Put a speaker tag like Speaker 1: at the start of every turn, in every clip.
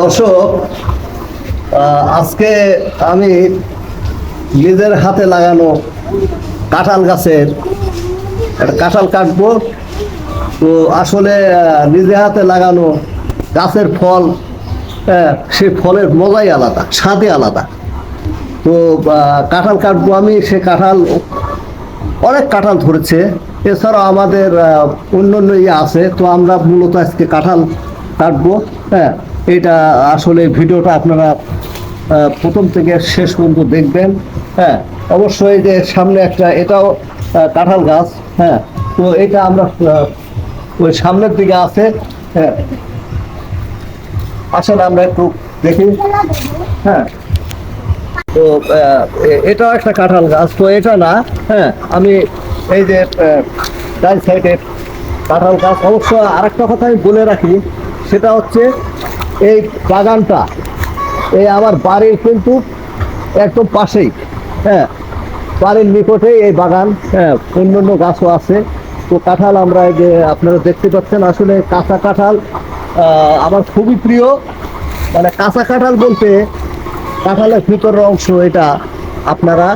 Speaker 1: দর্শক আজকে আমি নিজের হাতে লাগানো কাঁঠাল গাছের একটা কাঁঠাল কাটবো। তো আসলে নিজে হাতে লাগানো গাছের ফল হ্যাঁ, সেই ফলের মজাই আলাদা স্বাদে আলাদা। তো কাঁঠাল কাটবো আমি সে কাঁঠাল অনেক কাঁঠাল ধরেছে। এছাড়াও আমাদের অন্য অন্য ইয়ে আছে তো আমরা মূলত আজকে কাঁঠাল কাটবো হ্যাঁ। এটা আসলে ভিডিওটা আপনারা প্রথম থেকে শেষ পর্যন্ত দেখবেন। হ্যাঁ অবশ্যই যে সামনে একটা, এটাও কাঁঠাল গাছ। হ্যাঁ তো এটা আমরা ওই সামনের দিকে আছে। হ্যাঁ আসলে আমরা একটু দেখি। হ্যাঁ তো এটাও একটা কাঁঠাল গাছ। তো এটা না হ্যাঁ আমি এই যে ডান সাইডে কাঁঠাল গাছ। অবশ্য আরেকটা কথা আমি বলে রাখি, সেটা হচ্ছে এই বাগানটা, এই আমার বাড়ির কিন্তু একদম পাশেই হ্যাঁ বাড়ির নিকটেই এই বাগান হ্যাঁ অন্য গাছও আছে। তো কাঁঠাল আমরা যে আপনারা দেখতে পাচ্ছেন, আসলে কাঁচা কাঁঠাল আমার খুবই প্রিয়। মানে কাঁচা কাঁঠাল বলতে কাঁঠালের ভিতরের অংশ এটা আপনারা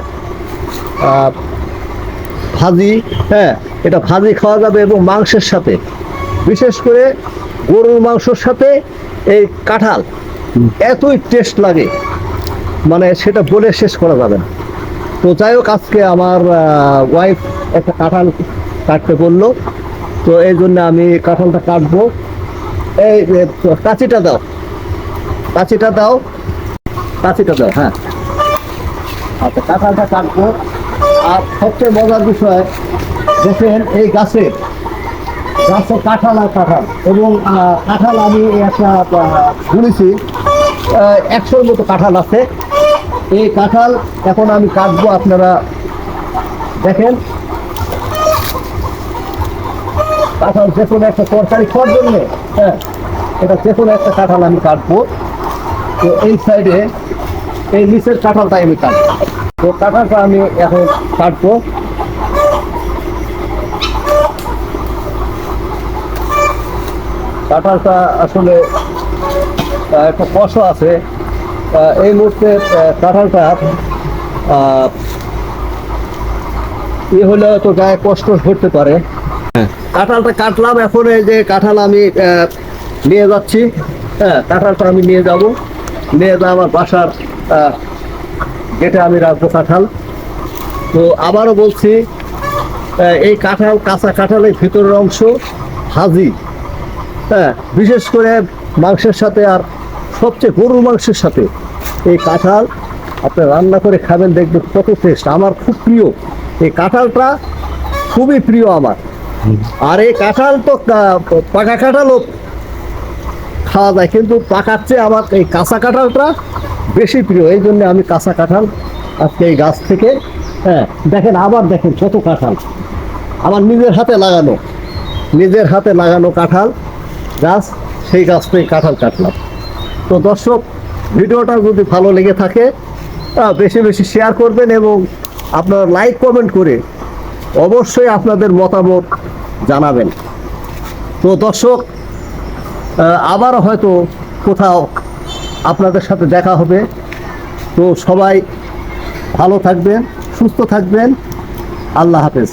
Speaker 1: ভাজি হ্যাঁ এটা ভাজি খাওয়া যাবে এবং মাংসের সাথে, বিশেষ করে গরুর মাংসের সাথে এই কাঁঠাল এতই টেস্ট লাগে মানে সেটা বলে শেষ করা যাবে না। তো যাই হোক আজকে আমার ওয়াইফ একটা কাঁঠাল কাটতে বলল। তো এই জন্য আমি কাঁঠালটা কাটবো। এই কাঁচিটা দাও। কাঁচিটা দাও। কাঁচিটা দাও হ্যাঁ। আচ্ছা কাঁঠালটা কাটবো। আর সবচেয়ে মজার বিষয় দেখেন এই গাছে গাছে কাঁঠাল আর কাঁঠাল। এবং কাঁঠাল আমি একটা শুনেছি একশোর মতো কাঁঠাল আছে। এই কাঁঠাল এখন আমি কাটবো, আপনারা দেখেন। কাঁঠাল যে কোনো একটা তরকারি খাওয়ার জন্যে হ্যাঁ এটা যে কোনো একটা কাঁঠাল আমি কাটবো। তো এই সাইডে, এই নিচের কাঁঠালটা আমি কাটবো। তো কাঁঠালটা আমি এখন কাটবো। কাঁঠালটা আসলে একটা কষ আছে। এই মুহূর্তে কাঁঠালটা ই হলে তো গায়ে কষ্ট হতে পারে। কাঁঠালটা কাটলাম এখন এই যে কাঁঠাল আমি নিয়ে যাচ্ছি। হ্যাঁ কাঁঠালটা আমি নিয়ে যাব। নিয়ে যা আমার বাসার গেটে আমি রাখব কাঁঠাল। তো আবারও বলছি এই কাঁঠাল কাঁচা কাঁঠালের ভিতরের অংশ হাজি। হ্যাঁ বিশেষ করে মাংসের সাথে আর সবচেয়ে গরুর মাংসের সাথে। এই কাঁঠাল আপনি রান্না করে খাবেন, দেখবেন কত টেস্ট আমার খুব প্রিয়। এই কাঁঠালটা খুবই প্রিয় আমার। আর এই কাঁঠাল তো পাকা কাঁঠালও খাওয়া যায়, কিন্তু পাকার চেয়ে আমার এই কাঁচা কাঁঠালটা বেশি প্রিয়। এই জন্য আমি কাঁচা কাঁঠাল আজকে এই গাছ থেকে হ্যাঁ দেখেন, আবার দেখেন কত কাঁঠাল। আমার নিজের হাতে লাগানো, নিজের হাতে লাগানো কাঁঠাল। গাছ, সেই গাছ কাঁঠাল কাটলাম। তো দর্শক, ভিডিওটা যদি ভালো লেগে থাকে বেশি বেশি শেয়ার করবেন এবং আপনারা লাইক কমেন্ট করে অবশ্যই আপনাদের মতামত জানাবেন। তো দর্শক আবার হয়তো কোথাও আপনাদের সাথে দেখা হবে। তো সবাই ভালো থাকবেন, সুস্থ থাকবেন। আল্লাহ হাফেজ।